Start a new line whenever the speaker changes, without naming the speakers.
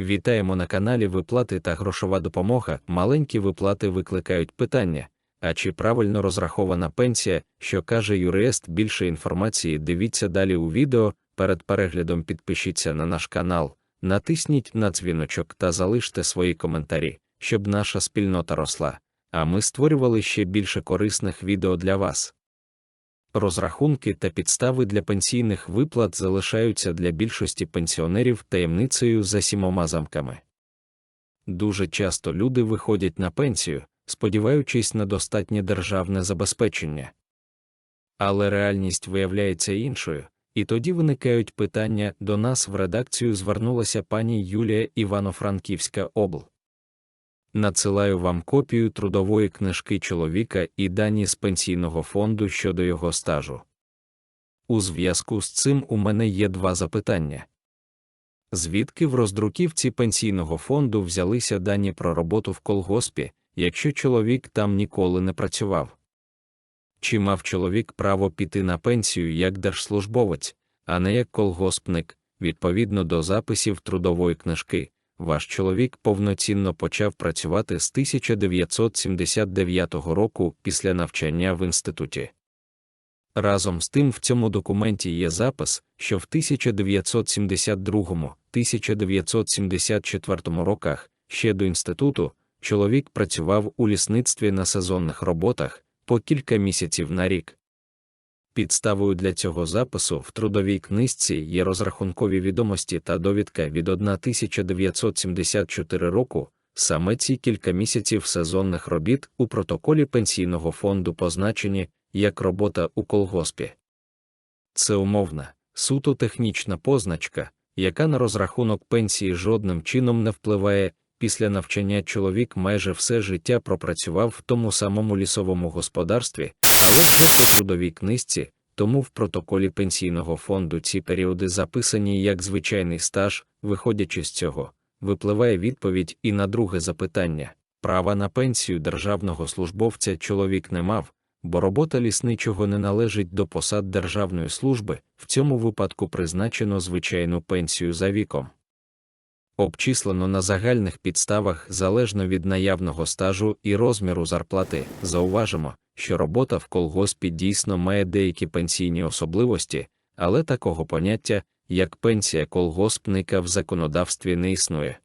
Вітаємо на каналі Виплати та грошова допомога. Маленькі виплати викликають питання. А чи правильно розрахована пенсія, що каже юрист, більше інформації дивіться далі у відео. Перед переглядом підпишіться на наш канал, натисніть на дзвіночок та залиште свої коментарі, щоб наша спільнота росла, а ми створювали ще більше корисних відео для вас. Розрахунки та підстави для пенсійних виплат залишаються для більшості пенсіонерів таємницею за сімома замками. Дуже часто люди виходять на пенсію, сподіваючись на достатнє державне забезпечення. Але реальність виявляється іншою, і тоді виникають питання до нас в редакцію звернулася пані Юлія Івано-Франківська обл. Надсилаю вам копію трудової книжки чоловіка і дані з пенсійного фонду щодо його стажу. У зв'язку з цим у мене є два запитання. Звідки в роздруківці пенсійного фонду взялися дані про роботу в колгоспі, якщо чоловік там ніколи не працював? Чи мав чоловік право піти на пенсію як держслужбовець, а не як колгоспник, відповідно до записів трудової книжки? Ваш чоловік повноцінно почав працювати з 1979 року після навчання в інституті. Разом з тим в цьому документі є запис, що в 1972-1974 роках, ще до інституту, чоловік працював у лісництві на сезонних роботах по кілька місяців на рік. Підставою для цього запису в трудовій книжці є розрахункові відомості та довідка від 1974 року, саме ці кілька місяців сезонних робіт у протоколі пенсійного фонду позначені як робота у колгоспі. Це умовна, суто технічна позначка, яка на розрахунок пенсії жодним чином не впливає. Після навчання чоловік майже все життя пропрацював в тому самому лісовому господарстві, але вже по трудовій книжці, тому в протоколі пенсійного фонду ці періоди записані як звичайний стаж, виходячи з цього, випливає відповідь і на друге запитання права на пенсію державного службовця чоловік не мав, бо робота лісничого не належить до посад державної служби, в цьому випадку призначено звичайну пенсію за віком. Обчислено на загальних підставах залежно від наявного стажу і розміру зарплати, зауважимо, що робота в колгоспі дійсно має деякі пенсійні особливості, але такого поняття, як пенсія колгоспника в законодавстві не існує.